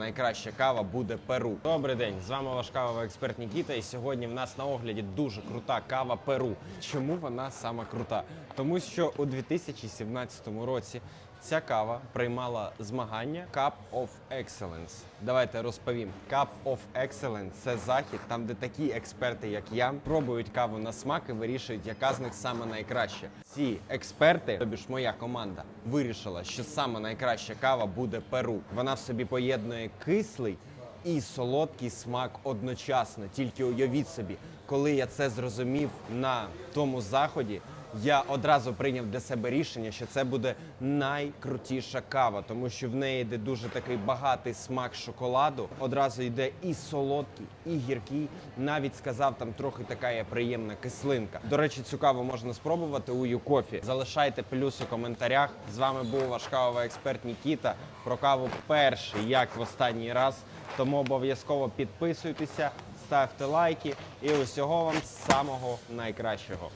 Найкраща кава буде Перу. Добрий день, з вами ваш кавовий експерт Нікіта. І сьогодні в нас на огляді дуже крута кава Перу. Чому вона сама крута? Тому що у 2017 році ця кава приймала змагання Cup of Excellence. Давайте розповім. Cup of Excellence – це захід, там де такі експерти, як я, пробують каву на смак і вирішують, яка з них саме найкраща. Ці експерти, тобі ж моя команда, вирішила, що саме найкраща кава буде Перу. Вона в собі поєднує кислий і солодкий смак одночасно. Тільки уявіть собі, коли я це зрозумів на тому заході. Я одразу прийняв для себе рішення, що це буде найкрутіша кава, тому що в неї йде дуже такий багатий смак шоколаду. Одразу йде і солодкий, і гіркий. Навіть сказав, там трохи така є приємна кислинка. До речі, цю каву можна спробувати у Юкофі. Залишайте плюс у коментарях. З вами був ваш кавовий експерт Нікіта. Про каву перший, як в останній раз. Тому обов'язково підписуйтеся, ставте лайки і усього вам самого найкращого.